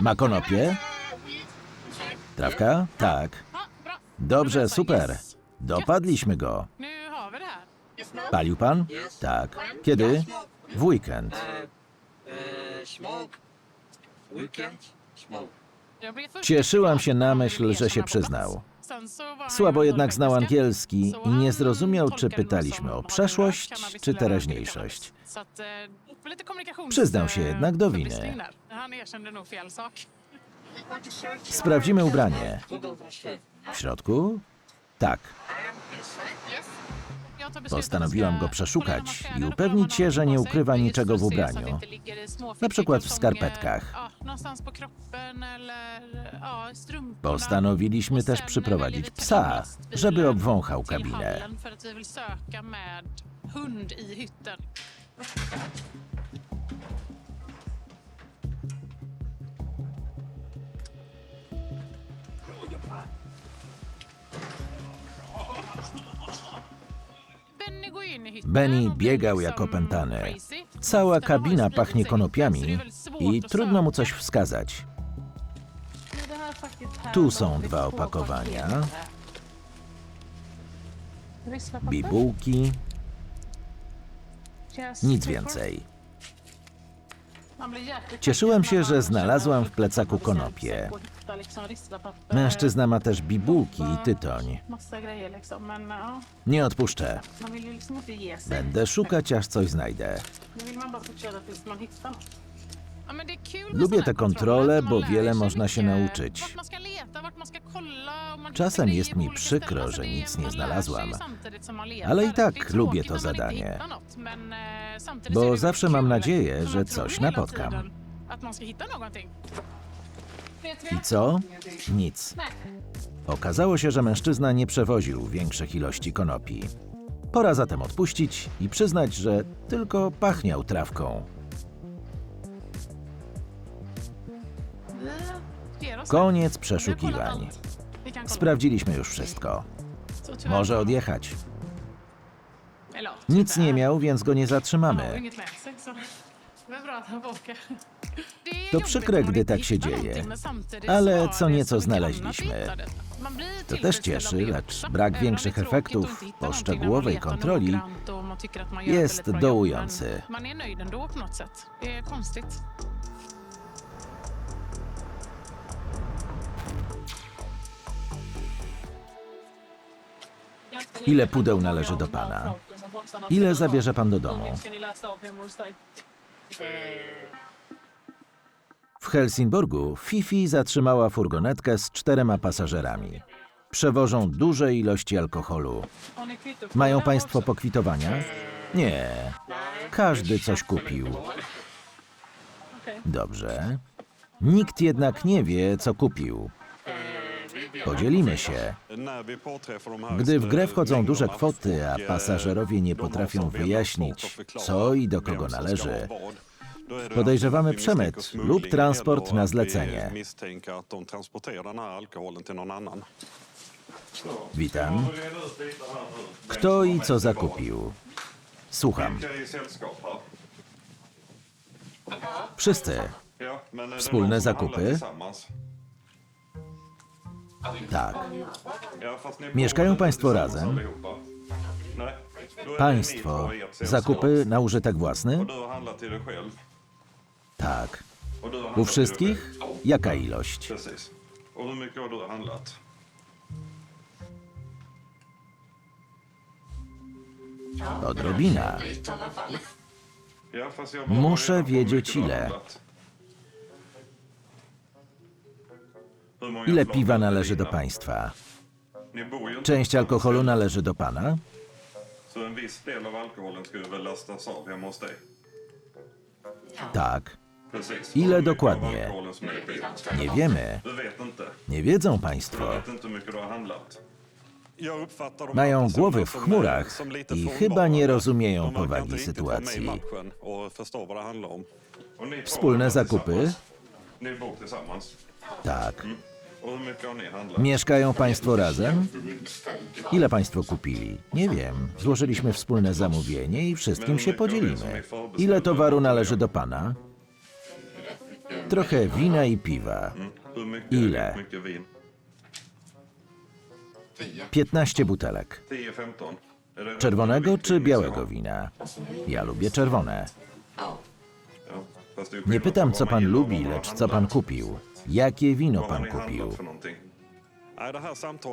Ma konopie? Trawka? Tak. Dobrze, super. Dopadliśmy go. Palił pan? Tak. Kiedy? W weekend. Cieszyłam się na myśl, że się przyznał. Słabo jednak znał angielski i nie zrozumiał, czy pytaliśmy o przeszłość czy teraźniejszość. Przyznał się jednak do winy. sak. Sprawdzimy ubranie. W środku? Tak. Postanowiłam go przeszukać i upewnić się, że nie ukrywa niczego w ubraniu. Na przykład w skarpetkach. strumporna. Postanowiliśmy też przyprowadzić psa, żeby obwąchał kabinę. Benny biegał jak opętany. Cała kabina pachnie konopiami i trudno mu coś wskazać. Tu są dwa opakowania. Bibułki, nic więcej. Cieszyłem się, że znalazłam w plecaku konopie. Mężczyzna ma też bibułki i tytoń. Nie odpuszczę. Będę szukać, aż coś znajdę. Lubię te kontrole, bo wiele można się nauczyć. Czasem jest mi przykro, że nic nie znalazłam. Ale i tak lubię to zadanie. eh, Bo zawsze mam nadzieję, że coś napotkam. I co? Nic. Okazało się, że mężczyzna nie przewoził większych ilości konopi. Pora zatem odpuścić i przyznać, że tylko pachniał trawką. Koniec przeszukiwań. Sprawdziliśmy już wszystko. Może odjechać. Nic nie miał, więc go nie zatrzymamy. To przykre, gdy tak się dzieje. Ale co nieco znaleźliśmy. To też cieszy, lecz brak większych efektów po szczegółowej kontroli noggrant och Ile pudeł należy do pana? Ile zabierze pan do domu? W Helsingborgu Fifi zatrzymała furgonetkę z czterema pasażerami. Przewożą duże ilości alkoholu. Mają państwo pokwitowania? Nie. Każdy coś kupił. Dobrze. Nikt jednak nie wie, co kupił. Podzielimy się. Gdy w grę wchodzą duże kwoty, a pasażerowie nie potrafią wyjaśnić, co i do kogo należy, podejrzewamy przemyt lub transport na zlecenie. Witam. Kto i co zakupił? Słucham. Wszyscy. Wspólne zakupy? Tak. Mieszkają państwo razem? Państwo. Zakupy na użytek własny? Tak. U wszystkich? Jaka ilość? Odrobina. Muszę wiedzieć ile. Ile piwa należy do państwa? Część alkoholu należy do pana? Tak. Ile dokładnie? Nie wiemy. Nie wiedzą państwo. Mają głowy w chmurach i chyba nie rozumieją powagi sytuacji. Wspólne zakupy? Tak. Mieszkają państwo razem? Ile państwo kupili? Nie wiem. Złożyliśmy wspólne zamówienie i wszystkim się podzielimy. Ile towaru należy do pana? Trochę wina i piwa. Ile? hur mycket vin? 15 butelek. 10-15? Är det- Czerwonego czy białego wina? Ja lubię czerwone. Nie pytam, co pan lubi, lecz co pan kupił. Jakie wino pan kupił?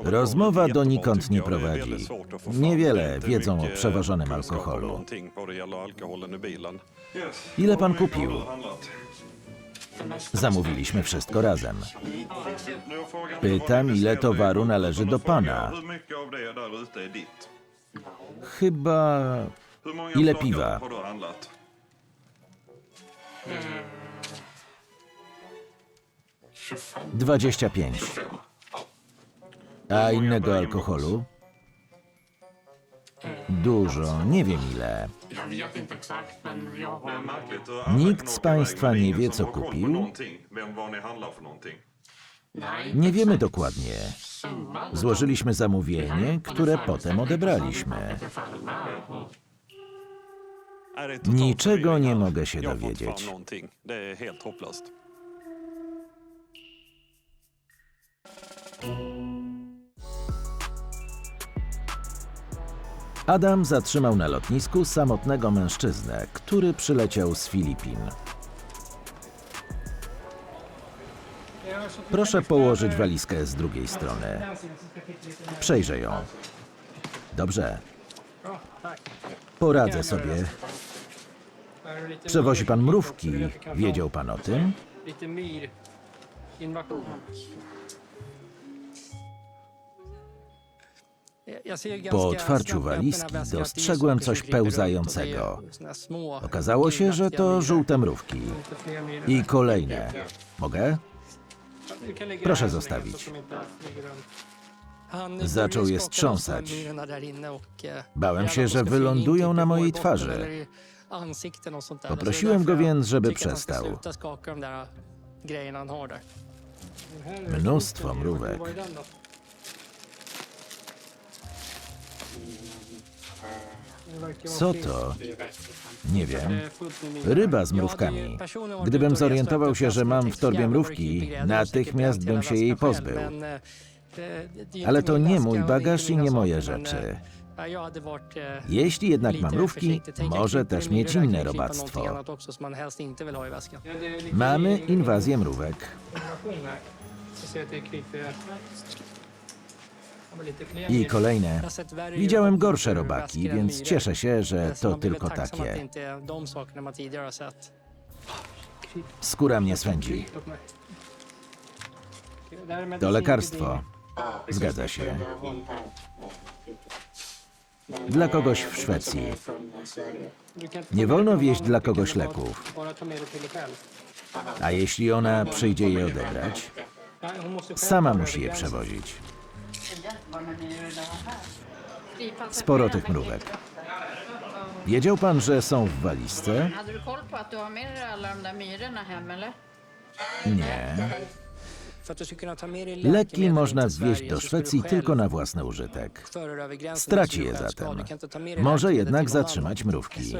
Rozmowa donikąd nie prowadzi. Niewiele wiedzą o przewożonym alkoholu. Ile pan kupił? Zamówiliśmy wszystko razem. Pytam, ile towaru należy do pana. Chyba Ile piwa? Har du handlat? dwadzieścia pięć. A innego alkoholu? Dużo, nie wiem ile. Nikt z państwa nie wie, co kupił. Nie wiemy dokładnie. Złożyliśmy zamówienie, które potem odebraliśmy. Niczego nie mogę się dowiedzieć. Adam zatrzymał na lotnisku samotnego mężczyznę, który przyleciał z Filipin. Proszę położyć walizkę z drugiej strony. Przejrzę ją. Dobrze. Poradzę sobie. Przewozi pan mrówki. Wiedział pan o tym? Po otwarciu walizki dostrzegłem coś pełzającego. Okazało się, że to żółte mrówki. I kolejne. Mogę? Proszę zostawić. Zaczął je strząsać. eh, Bałem się, że wylądują na mojej twarzy. Poprosiłem go więc, żeby przestał. sluta skaka Co to? Nie wiem. Ryba z mrówkami. Gdybym zorientował się, że mam w torbie mrówki, natychmiast bym się jej pozbył. Ale to nie mój bagaż i nie moje rzeczy. Jeśli jednak ma lite mrówki, może też mieć inne robactwo. Mamy inwazję mrówek. I kolejne. Widziałem gorsze robaki, więc cieszę się, że to tylko takie. Skóra mnie swędzi. To lekarstwo. Zgadza się. Dla kogoś w Szwecji. Nie wolno wieść dla kogoś leków. A jeśli ona przyjdzie je odebrać, sama musi je przewozić. Sporo tych mrówek. Wiedział pan, że są w walizce? Hade du koll på att du har med dig alla de där myrorna hem eller? Nie. Leki można zwieźć do Szwecji tylko na własny użytek. Straci je zatem. Może jednak zatrzymać mrówki.